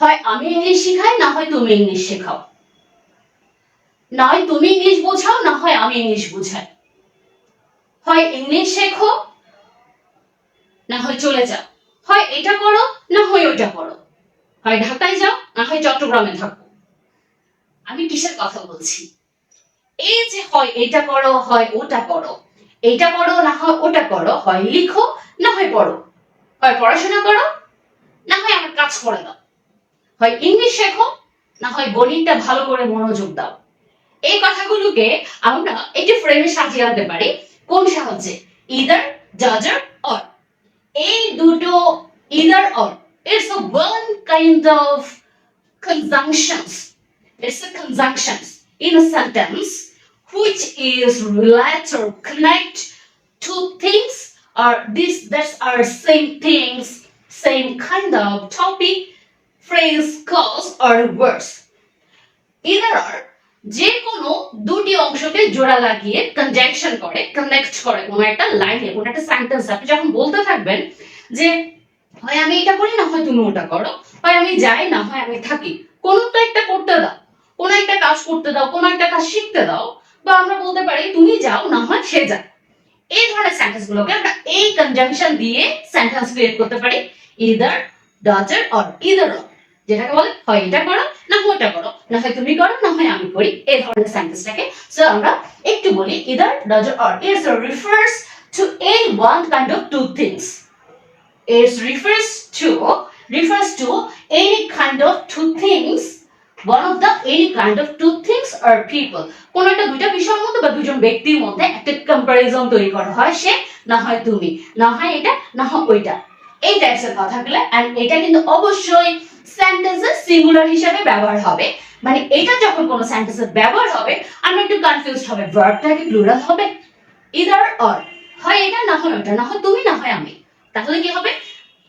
হয় আমি ইংলিশ শিখাই, না হয় তুমি ইংলিশ শেখাও। না হয় তুমি ইংলিশ বোঝাও, না হয় আমি ইংলিশ বোঝাই। হয় ইংলিশ শেখো, না হয় চলে যাও। হয় এটা করো, না হয় ওইটা করো। হয় ঢাকায় যাও, না হয় চট্টগ্রামে থাকো। আমি কিসের কথা বলছি? এই যে হয় এটা করো, হয় ওটা করো। এটা করো, না হয় ওটা করো। হয় লিখো, না হয় পড়ো। হয় পড়াশোনা করো, না হয় আমার কাজ করে দাও। হয় ইংলিশ শেখো না হয় গণিতটা ভালো করে মনোযোগ দাও এই কথাগুলোকে আমরা একটি ফ্রেমে সাজিয়ে আনতে পারি কোন সাহায্যে ইদার জাজার অর এই দুটো either or it's a one kind of conjunctions it's a conjunctions in a sentence which is relate or connect two things or this that are same things same kind of topic phrase clause or words. Either or যে কোনো দুটি অংশকে জোড়া লাগিয়ে conjunction করে connect করে কোনো একটা লাইনে কোনো একটা সেন্টেন্স আপনি যখন বলতে থাকবেন যে, হয় আমি এটা করি না, হয় তুমি ওটা করো। হয় আমি যাই না, হয় আমি থাকি। কোনো তো একটা করতে দাও। কোনো একটা কাজ করতে দাও, কোনো একটা কাজ শিখতে দাও। বা আমরা বলতে পারি, তুমি যাও, না হয় সে যায় এই ধরনের সেন্টেন্স গুলোকে আমরা এই কনজাংশন দিয়ে সেন্টেন্স ক্রিয়েট করতে পারি। ইদার ডাজার অর ইদার অর যেটাকে বলে হয় এটা করো, না ওটা করো, না হয় তুমি করো, না হয় আমি করি, এই ধরনের সেন্টেন্সটাকে সো আমরা একটু বলি either ডাজার or it's refers to any one kind of two things it refers to refers to any kind of two things, one of the any kind of two things or people. কোন একটা দুইটা বিষয়ের মধ্যে বা দুজন ব্যক্তির মধ্যে একটা কম্পারিজন তৈরি করা হয় সে, না হয় তুমি। না হয় এটা, না হয় ওইটা। এই টাইপসের কথাগুলো এন্ড এটা কিন্তু অবশ্যই সেন্টেন্সের সিঙ্গুলার হিসাবে ব্যবহার হবে। মানে এটা যখন কোনো সেন্টেন্সের ব্যবহার হবে, আমরা একটু কনফিউজড হবে। ভার্বটা কি প্লুরাল হবে। ইদার অর হয় এটা, না হয় ওটা। না হয় তুমি, না হয় আমি। তাহলে কি হবে?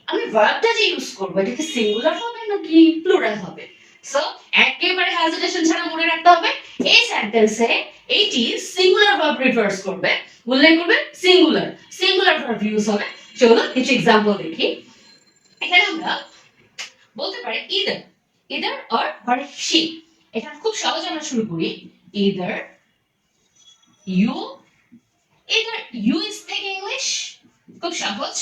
আমি ভার্বটা যে ইউজ করব, এটা কি সিঙ্গুলার হবে, নাকি প্লুরাল হবে? সো একেবারে হেজিটেশন ছাড়া মনে রাখতে হবে। এই সেন্টেন্সে এইটি সিঙ্গুলার ভার্ব রিভার্স করবে। উল্লেখ করবে সিঙ্গুলার সিঙ্গুলার ভার্ব ইউজ হবে। চলো কিছু এক্সাম্পল দেখি। এখানে আমরা বলতে পারি either either or or she এটা খুব সহজ আমরা শুরু করি either you either you speak English খুব সহজ,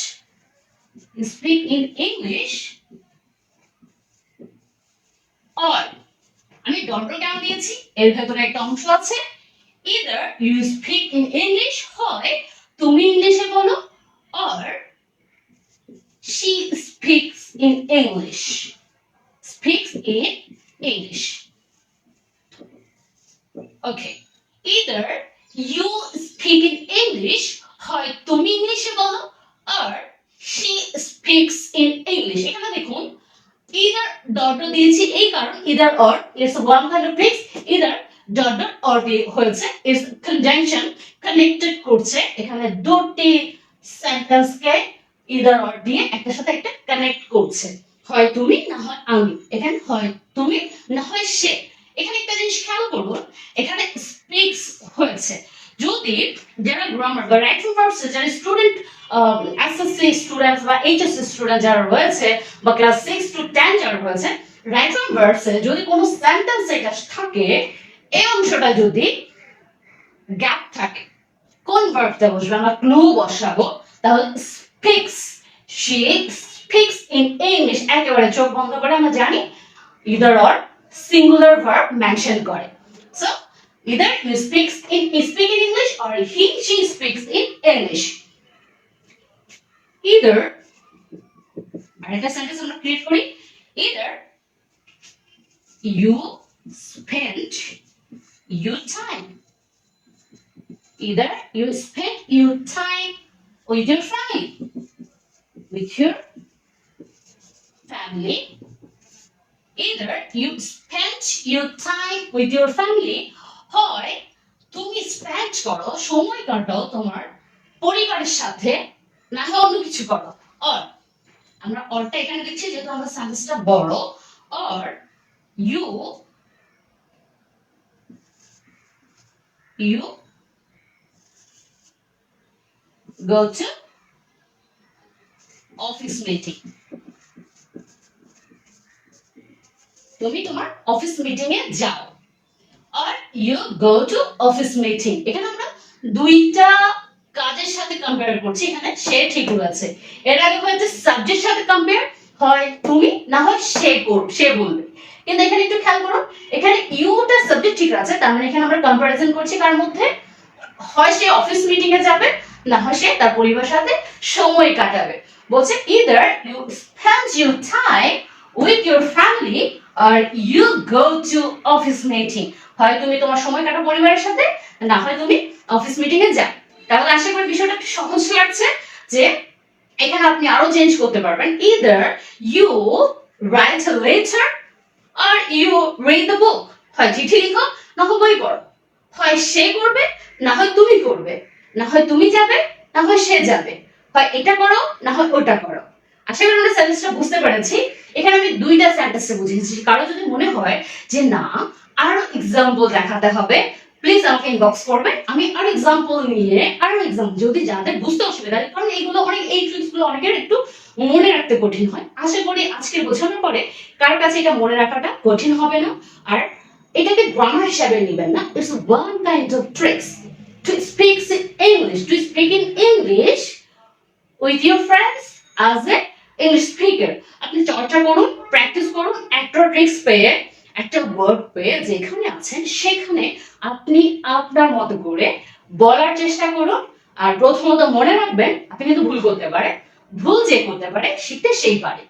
speak ইন ইংলিশ or, আমি ডট কেন দিয়েছি? এর ভেতরে একটা অংশ আছে। Either you speak in English হয়, তুমি ইংলিশে বলো, or she speaks in English speaks in English okay either you speak in English হয় তুমি ইংলিশে বলো or she speaks in English এখানে দেখুন either ডট দিয়েছি এই কারণ either or it's one kind of fix either dot dot or দিয়ে হয়েছে is conjunction connected করছে এখানে দুটি সেন্টেন্স either or দিয়ে একটার সাথে একটা কানেক্ট করছে। হয় তুমি, না হয় আমি। এখানে হয় তুমি, না হয় সে। এখানে একটা জিনিস খেয়াল করব এখানে স্পিক্স হয়েছে। যদি যারা গ্রামার বা রাইটিং ভার্বস যারা স্টুডেন্ট এসএসসি স্টুডেন্টস বা এইচএসসি স্টুডেন্ট যারা রয়েছে, বা ক্লাস সিক্স টু টেন যারা রয়েছে রাইটিং ভার্বসে যদি কোনো সেন্টেন্স এটা থাকে, এই অংশটা যদি গ্যাপ থাকে, কোন ভার্বটা বসবে? আমরা ক্লু বসাবো, তাহলে Speaks she speaks in English একেবারে চোখ বন্ধ করে আমরা জানি either or singular verb mention করে so either he speaks in he speak in English or he she speaks in English. Either আরেকটা সেন্টেন্স আমরা ক্রিয়েট করি either you spend your time either you spend your time with your family with your family. Either you spend your time with your family, হয় তুমি spend করো, সময় কাটাও তোমার পরিবারের সাথে, না হয় অন্য কিছু করো। অর আমরা অরটা এখানে দিচ্ছি যেহেতু আমরা সেন্টেন্সটা বড় or you you go to office meeting. তুমি তোমার অফিস মিটিং এ যাও। Or you go to office meeting এখানে আমরা দুইটা কাজের সাথে কম্পেয়ার করছি। এখানে সে ঠিক আছে এর আগে হয়েছে সাবজেক্ট সাথে কম্পেয়ার হয় তুমি, না হয় সে কর সে বলবে। কিন্তু এখানে একটু খেয়াল করো এখানে ইউটা সাবজেক্ট ঠিক আছে, তার মানে এখানে আমরা কম্পারিজন করছি কার মধ্যে? হয় সে অফিস মিটিং এ যাবে, না হয় সে তার পরিবারের সাথে সময় কাটাবে। বলছে either you spend your time with your family or you go to office meeting হয় তুমি তোমার সময় কাটাও পরিবারের সাথে, না হয় তুমি অফিস মিটিং এ যাও। তাহলে আশা করি বিষয়টা একটু সহজ লাগছে যে এখানে আপনি আরও চেঞ্জ করতে পারবেন। Either you write letter or you read the book হয় চিঠি লিখো, না বই পড়ো। হয় সে করবে, না হয় তুমি করবে। না হয় তুমি যাবে, না হয় সে যাবে। হয় এটা করো, না হয় ওটা করো। আশা করি আমরা সেন্টেন্সটা বুঝতে পেরেছি। এখানে আমি দুইটা সেন্টেন্সে বুঝিয়েছি। কারও যদি মনে হয় যে না, আরও এক্সাম্পল দেখাতে হবে প্লিজ আমাকে ইনবক্স করবে। আমি আরও এক্সাম্পল নিয়ে, আরও এক্সাম্পল যদি যাদের বুঝতে অসুবিধা হয়, কারণ এইগুলো অনেক, এই ট্রিক্সগুলো অনেকের একটু মনে রাখতে কঠিন হয়। আশা করি আজকে বোঝানোর পরে কার কাছে এটা মনে রাখাটা কঠিন হবে না। আর এটাকে গ্রামার হিসাবে নেবেন না। It's one kind of tricks to speak English to speak in English with your friends as a English speaker আপনি চর্চা করুন প্র্যাকটিস করুন, একটা ট্রিক্স পেয়ে, একটা ওয়ার্ড পেয়ে যেখানে আছেন সেখানে আপনি আপনার মতো করে বলার চেষ্টা করুন। আর প্রথমত মনে রাখবেন, আপনি কিন্তু ভুল করতে পারে ভুল যে করতে পারে, শিখতে সেই পারে।